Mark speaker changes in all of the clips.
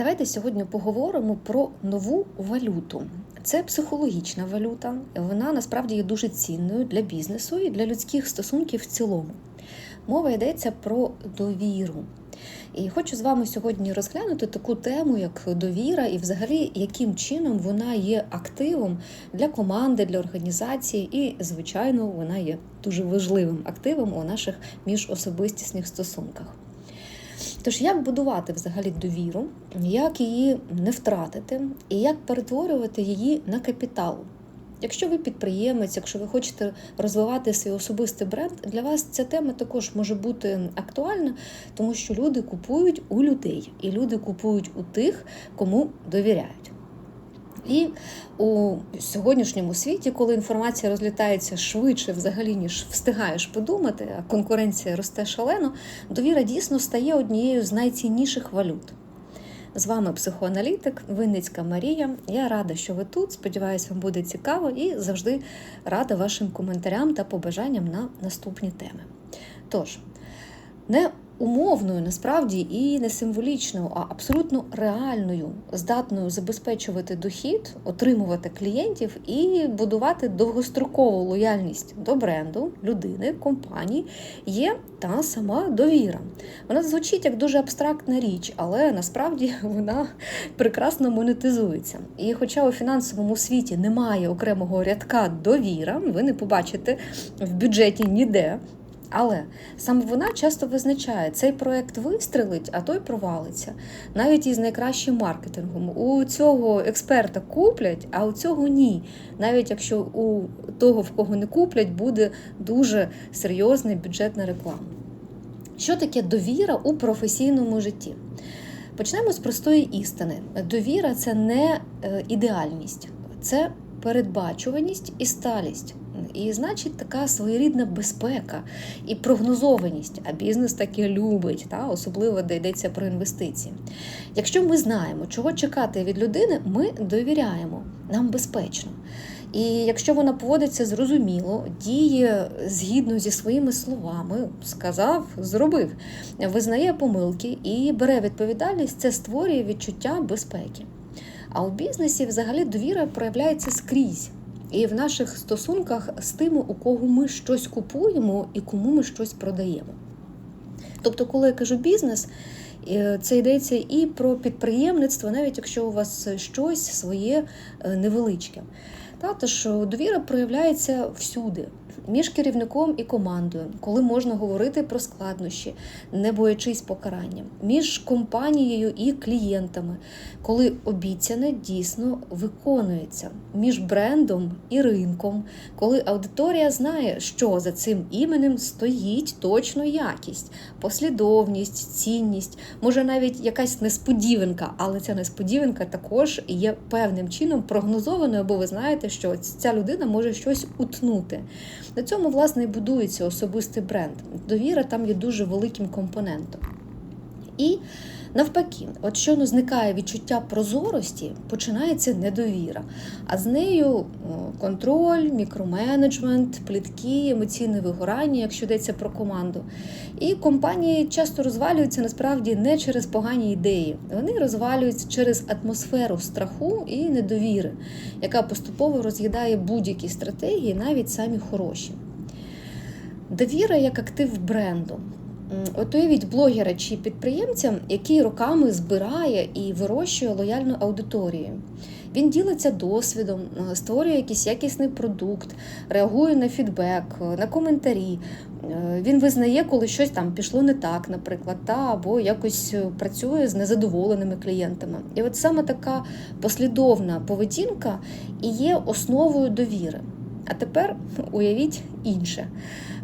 Speaker 1: Давайте сьогодні поговоримо про нову валюту. Це психологічна валюта. Вона насправді є дуже цінною для бізнесу і для людських стосунків в цілому. Мова йдеться про довіру. І хочу з вами сьогодні розглянути таку тему, як довіра, і взагалі, яким чином вона є активом для команди, для організації, і, звичайно, вона є дуже важливим активом у наших міжособистісних стосунках. Тож, як будувати взагалі довіру, як її не втратити, і як перетворювати її на капітал? Якщо ви підприємець, якщо ви хочете розвивати свій особистий бренд, для вас ця тема також може бути актуальна, тому що люди купують у людей, і люди купують у тих, кому довіряють. І у сьогоднішньому світі, коли інформація розлітається швидше, взагалі ніж встигаєш подумати, а конкуренція росте шалено, довіра дійсно стає однією з найцінніших валют. З вами психоаналітик Винницька Марія. Я рада, що ви тут. Сподіваюся, вам буде цікаво і завжди рада вашим коментарям та побажанням на наступні теми. Тож, не умовною насправді і не символічною, а абсолютно реальною, здатною забезпечувати дохід, отримувати клієнтів і будувати довгострокову лояльність до бренду, людини, компанії є та сама довіра. Вона звучить як дуже абстрактна річ, але насправді вона прекрасно монетизується. І хоча у фінансовому світі немає окремого рядка довіра, ви не побачите в бюджеті ніде. Але саме вона часто визначає, цей проект вистрелить, а той провалиться. Навіть із найкращим маркетингом. У цього експерта куплять, а у цього ні. Навіть якщо у того, в кого не куплять, буде дуже серйозна бюджетна реклама. Що таке довіра у професійному житті? Почнемо з простої істини. Довіра це не е, ідеальність, це передбачуваність і сталість. І значить, така своєрідна безпека і прогнозованість, а бізнес таке любить, та? особливо де йдеться про інвестиції. Якщо ми знаємо, чого чекати від людини, ми довіряємо, нам безпечно. І якщо вона поводиться зрозуміло, діє згідно зі своїми словами, сказав, зробив, визнає помилки і бере відповідальність, це створює відчуття безпеки. А у бізнесі взагалі довіра проявляється скрізь. І в наших стосунках з тими, у кого ми щось купуємо і кому ми щось продаємо. Тобто, коли я кажу бізнес, е, це йдеться і про підприємництво, навіть якщо у вас щось своє е, невеличке. Тож довіра проявляється всюди, між керівником і командою, коли можна говорити про складнощі, не боячись покарання, між компанією і клієнтами, коли обіцяне дійсно виконується, між брендом і ринком, коли аудиторія знає, що за цим іменем стоїть точно якість, послідовність, цінність, може навіть якась несподіванка, але ця несподіванка також є певним чином прогнозованою, бо ви знаєте, що ця людина може щось утнути. На цьому, власне, і будується особистий бренд. Довіра там є дуже великим компонентом. І навпаки, от щойно зникає відчуття прозорості, починається недовіра. А з нею контроль, мікроменеджмент, плітки, емоційне вигорання, якщо йдеться про команду. І компанії часто розвалюються насправді не через погані ідеї. Вони розвалюються через атмосферу страху і недовіри, яка поступово роз'їдає будь-які стратегії, навіть самі хороші. Довіра як актив бренду. От уявіть блогера чи підприємця, який роками збирає і вирощує лояльну аудиторію. Він ділиться досвідом, е, створює якийсь якісний продукт, реагує на фідбек, е, на коментарі. Е, він визнає, коли щось там пішло не так, наприклад, та або якось працює з незадоволеними клієнтами. І от саме така послідовна поведінка і є основою довіри. А тепер уявіть інше.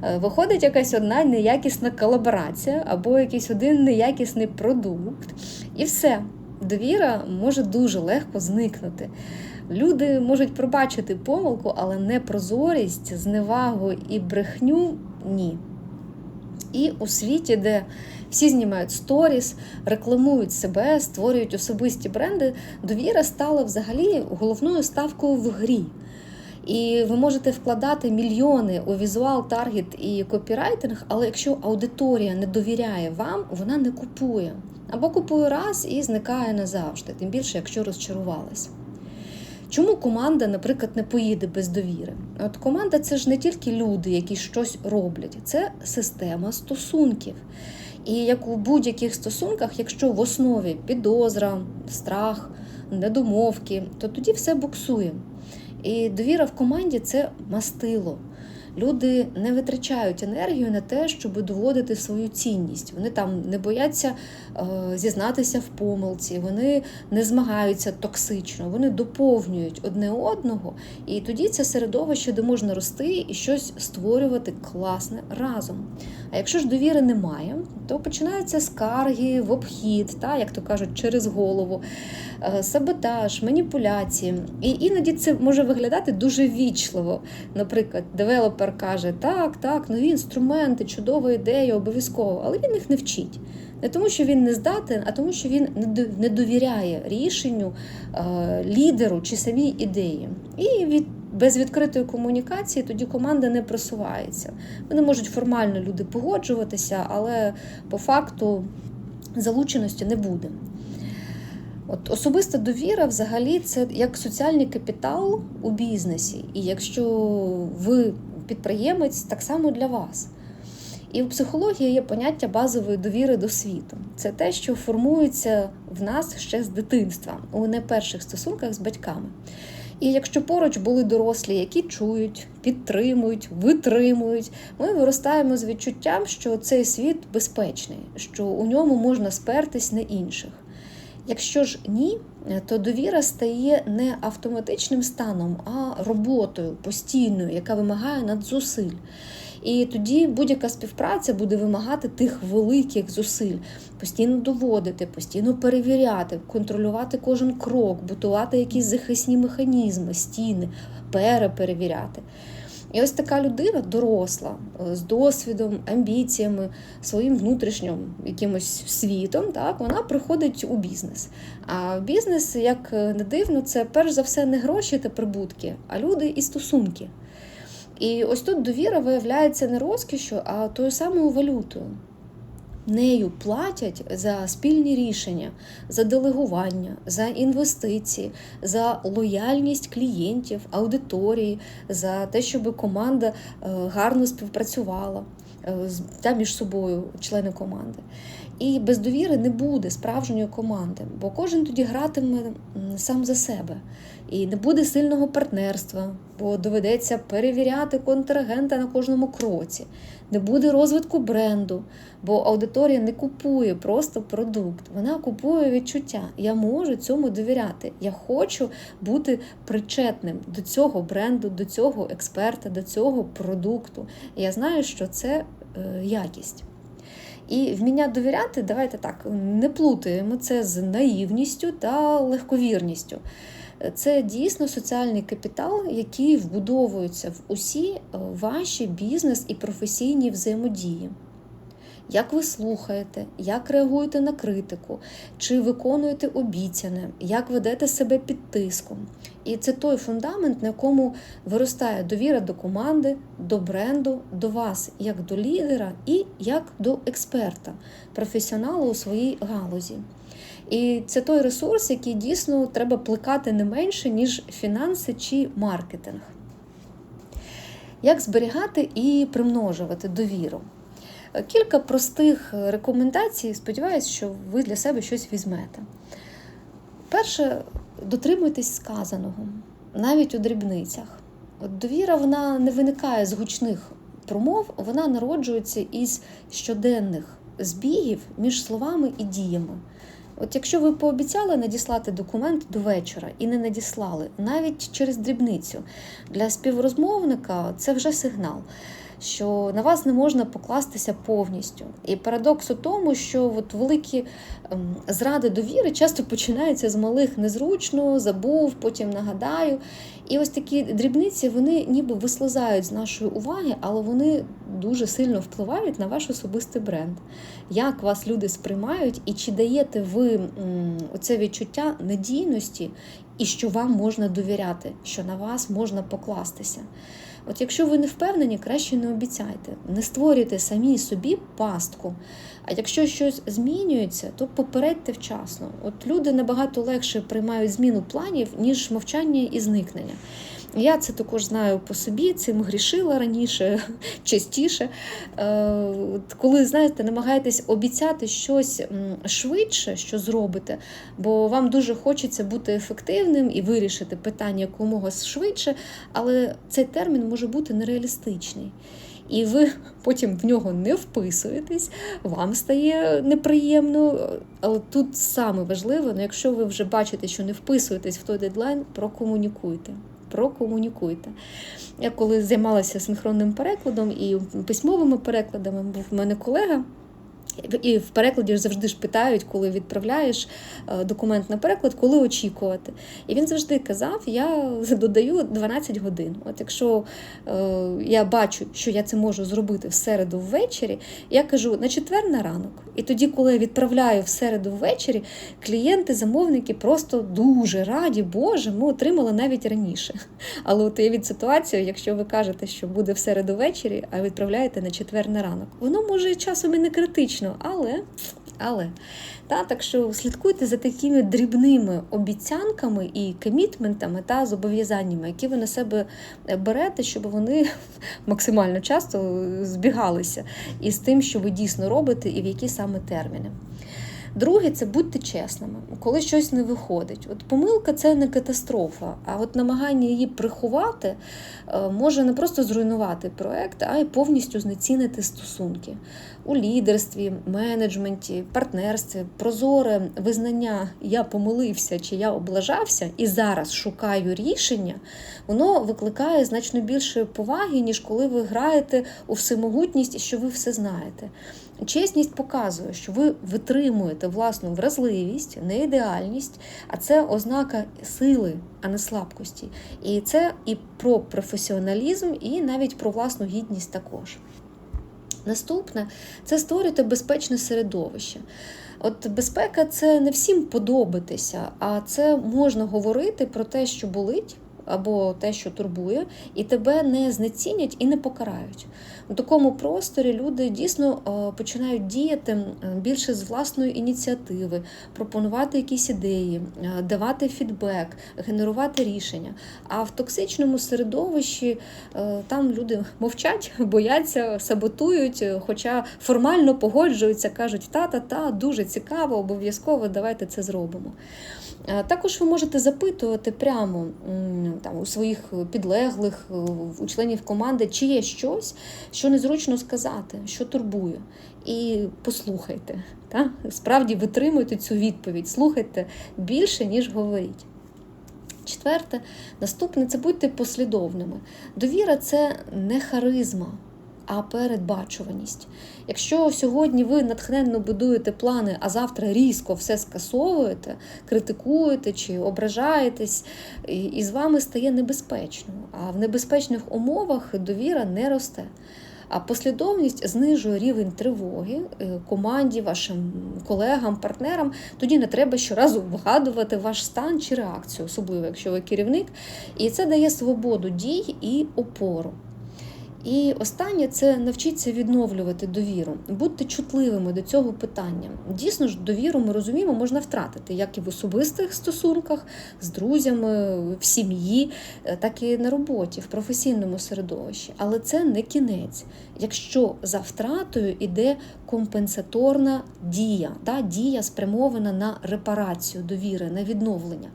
Speaker 1: Е, виходить якась одна неякісна колаборація або якийсь один неякісний продукт, і все. Довіра може дуже легко зникнути. Люди можуть пробачити помилку, але не прозорість, зневагу і брехню ні. І у світі, де всі знімають сторіс, рекламують себе, створюють особисті бренди, довіра стала взагалі головною ставкою в грі. І ви можете вкладати мільйони у візуал, таргет і копірайтинг, але якщо аудиторія не довіряє вам, вона не купує. або купує раз і зникає назавжди, тим більше, якщо розчарувалась. Чому команда, наприклад, не поїде без довіри? От команда це ж не тільки люди, які щось роблять, це система стосунків. І як у будь-яких стосунках, якщо в основі підозра, страх, недомовки, то тоді все буксує. І довіра в команді це мастило. Люди не витрачають енергію на те, щоб доводити свою цінність. Вони там не бояться е, зізнатися в помилці, вони не змагаються токсично, вони доповнюють одне одного. І тоді це середовище, де можна рости і щось створювати класне разом. А якщо ж довіри немає, то починаються скарги в обхід, та, як то кажуть, через голову, е, саботаж, маніпуляції. І іноді це може виглядати дуже вічливо. Наприклад, девелопер каже, так, так, нові інструменти, чудова ідея, обов'язково, але він їх не вчить. Не тому, що він не здатен, а тому, що він не довіряє рішенню, е, лідеру чи самій ідеї. І від без відкритої комунікації тоді команда не просувається. Вони можуть формально люди погоджуватися, але по факту залученості не буде. От Особиста довіра взагалі це як соціальний капітал у бізнесі. І якщо ви підприємець, так само для вас. І в психології є поняття базової довіри до світу. Це те, що формується в нас ще з дитинства, у найперших стосунках з батьками. І якщо поруч були дорослі, які чують, підтримують, витримують, ми виростаємо з відчуттям, що цей світ безпечний, що у ньому можна спертись на інших. Якщо ж ні, то довіра стає не автоматичним станом, а роботою постійною, яка вимагає надзусиль. І тоді будь-яка співпраця буде вимагати тих великих зусиль, постійно доводити, постійно перевіряти, контролювати кожен крок, будувати якісь захисні механізми, стіни, переперевіряти. І ось така людина доросла з досвідом, амбіціями, своїм внутрішнім якимось світом, так вона приходить у бізнес. А бізнес, як не дивно, це перш за все не гроші та прибутки, а люди і стосунки. І ось тут довіра виявляється не розкішю, а тою самою валютою. Нею платять за спільні рішення, за делегування, за інвестиції, за лояльність клієнтів, аудиторії, за те, щоб команда е, гарно співпрацювала е, та між собою, члени команди. І без довіри не буде справжньої команди, бо кожен тоді гратиме сам за себе. І не буде сильного партнерства, бо доведеться перевіряти контрагента на кожному кроці. Не буде розвитку бренду, бо аудиторія не купує просто продукт, вона купує відчуття. Я можу цьому довіряти. Я хочу бути причетним до цього бренду, до цього експерта, до цього продукту. Я знаю, що це е, якість. І вміння довіряти, давайте так, не плутаємо це з наївністю та легковірністю. Це дійсно соціальний капітал, який вбудовується в усі е, ваші бізнес і професійні взаємодії. Як ви слухаєте, як реагуєте на критику, чи виконуєте обіцяне, як ведете себе під тиском. І це той фундамент, на якому виростає довіра до команди, до бренду, до вас, як до лідера і як до експерта, професіоналу у своїй галузі. І це той ресурс, який дійсно треба плекати не менше, ніж фінанси чи маркетинг. Як зберігати і примножувати довіру? Кілька простих рекомендацій, сподіваюся, що ви для себе щось візьмете. Перше, дотримуйтесь сказаного, навіть у дрібницях. От Довіра вона не виникає з гучних промов, вона народжується із щоденних збігів між словами і діями. От якщо ви пообіцяли надіслати документ до вечора і не надіслали, навіть через дрібницю, для співрозмовника це вже сигнал що на вас не можна покластися повністю. І парадокс у тому, що от великі ем, зради довіри часто починаються з малих незручно, забув, потім нагадаю. І ось такі дрібниці вони ніби вислизають з нашої уваги, але вони дуже сильно впливають на ваш особистий бренд. Як вас люди сприймають, і чи даєте ви оце відчуття надійності і що вам можна довіряти, що на вас можна покластися. От якщо ви не впевнені, краще не обіцяйте, не створюйте самі собі пастку. А якщо щось змінюється, то попередьте вчасно. От люди набагато легше приймають зміну планів, ніж мовчання і зникнення. Я це також знаю по собі, цим грішила раніше, частіше. Е, коли, знаєте, намагаєтесь обіцяти щось швидше, що зробите, бо вам дуже хочеться бути ефективним і вирішити питання якомога швидше, але цей термін може бути нереалістичний. І ви потім в нього не вписуєтесь, вам стає неприємно. Але тут саме важливо, ну, якщо ви вже бачите, що не вписуєтесь в той дедлайн, прокомунікуйте прокомунікуйте. Я коли займалася синхронним перекладом і письмовими перекладами, був в мене колега. І в перекладі завжди ж питають, коли відправляєш е, документ на переклад, коли очікувати. І він завжди казав: я додаю 12 годин. От якщо е, я бачу, що я це можу зробити в середу ввечері, я кажу на четвер на ранок. І тоді, коли я відправляю в середу ввечері, клієнти, замовники просто дуже раді, Боже, ми отримали навіть раніше. Але от уявіть ситуацію, якщо ви кажете, що буде в середу ввечері, а відправляєте на четвер на ранок, воно може часом і не критично логічно, але. але. Та, Так що слідкуйте за такими дрібними обіцянками і комітментами та зобов'язаннями, які ви на себе берете, щоб вони максимально часто збігалися із тим, що ви дійсно робите, і в які саме терміни. Друге, це будьте чесними, коли щось не виходить. От Помилка це не катастрофа, а от намагання її приховати е, може не просто зруйнувати проект, а й повністю знецінити стосунки у лідерстві, менеджменті, партнерстві, прозоре визнання Я помилився чи я облажався і зараз шукаю рішення, воно викликає значно більше поваги, ніж коли ви граєте у всемогутність і що ви все знаєте. Чесність показує, що ви витримуєте власну вразливість, неідеальність, а це ознака сили, а не слабкості. І це і про професіоналізм, і навіть про власну гідність також. Наступне це створювати безпечне середовище. От безпека це не всім подобатися, а це можна говорити про те, що болить або те, що турбує, і тебе не знецінять і не покарають. У такому просторі люди дійсно е, починають діяти більше з власної ініціативи, пропонувати якісь ідеї, е, давати фідбек, генерувати рішення. А в токсичному середовищі е, там люди мовчать, бояться, саботують, хоча формально погоджуються, кажуть, та-та-та, дуже цікаво, обов'язково давайте це зробимо. Також ви можете запитувати прямо там, у своїх підлеглих, у членів команди, чи є щось, що незручно сказати, що турбує. І послухайте. Та? Справді витримуйте цю відповідь, слухайте більше, ніж говоріть. Четверте, наступне це будьте послідовними. Довіра це не харизма а передбачуваність. Якщо сьогодні ви натхненно будуєте плани, а завтра різко все скасовуєте, критикуєте чи ображаєтесь, і з вами стає небезпечно. А в небезпечних умовах довіра не росте. А послідовність знижує рівень тривоги е, команді, вашим колегам, партнерам. Тоді не треба щоразу вгадувати ваш стан чи реакцію, особливо якщо ви керівник. І це дає свободу дій і опору. І останнє це навчіться відновлювати довіру, будьте чутливими до цього питання. Дійсно ж, довіру ми розуміємо, можна втратити як і в особистих стосунках з друзями, в сім'ї, е, так і на роботі, в професійному середовищі. Але це не кінець, якщо за втратою йде компенсаторна дія, та дія спрямована на репарацію довіри, на відновлення.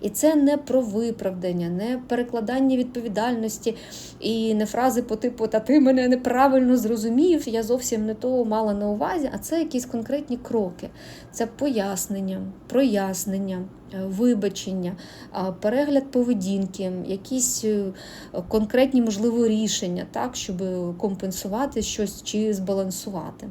Speaker 1: І це не про виправдання, не перекладання відповідальності і не фрази по типу Та ти мене неправильно зрозумів, я зовсім не того мала на увазі, а це якісь конкретні кроки. Це пояснення, прояснення. Е, вибачення, перегляд поведінки, якісь е, конкретні можливо рішення, так, щоб компенсувати щось чи збалансувати.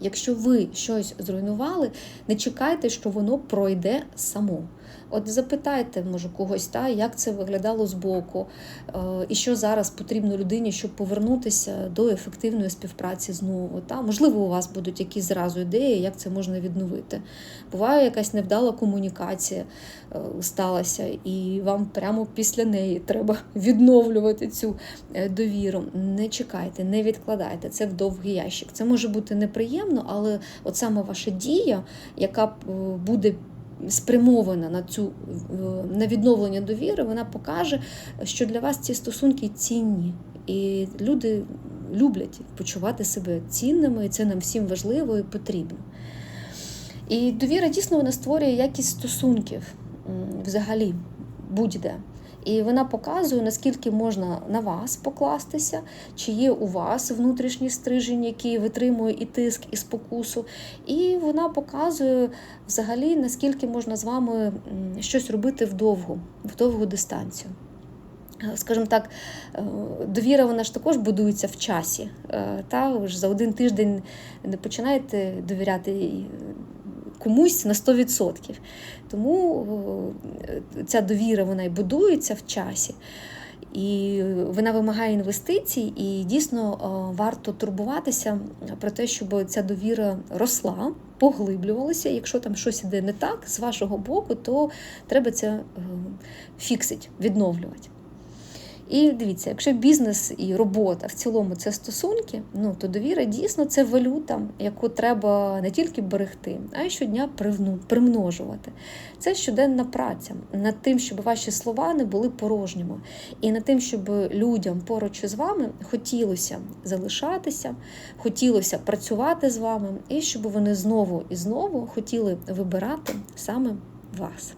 Speaker 1: Якщо ви щось зруйнували, не чекайте, що воно пройде само. От запитайте, може, когось, та, як це виглядало збоку, е, і що зараз потрібно людині, щоб повернутися до ефективної співпраці знову. Та? Можливо, у вас будуть якісь зразу ідеї, як це можна відновити. Буває якась невдала комунікація е, сталася, і вам прямо після неї треба відновлювати цю е, довіру. Не чекайте, не відкладайте це в довгий ящик. Це може бути неприємно, але от саме ваша дія, яка буде спрямована на цю на відновлення довіри, вона покаже, що для вас ці стосунки цінні. І люди люблять почувати себе цінними, і це нам всім важливо і потрібно. І довіра дійсно вона створює якість стосунків взагалі будь-де. І вона показує, наскільки можна на вас покластися, чи є у вас внутрішній стрижень, який витримує і тиск, і спокусу. І вона показує взагалі, наскільки можна з вами щось робити вдовгу, в довгу дистанцію. Е, Скажімо так, е, довіра вона ж також будується в часі. Е, Та ви за один тиждень не починаєте довіряти комусь на 100%. Тому е, ця довіра вона і будується в часі. І вона вимагає інвестицій, і дійсно е, варто турбуватися про те, щоб ця довіра росла, поглиблювалася. Якщо там щось іде не так з вашого боку, то треба це е, фіксити, відновлювати. І дивіться, якщо бізнес і робота в цілому це стосунки, ну то довіра дійсно це валюта, яку треба не тільки берегти, а й щодня привну- примножувати. Це щоденна праця над тим, щоб ваші слова не були порожніми, і над тим, щоб людям поруч із вами хотілося залишатися, хотілося працювати з вами, і щоб вони знову і знову хотіли вибирати саме вас.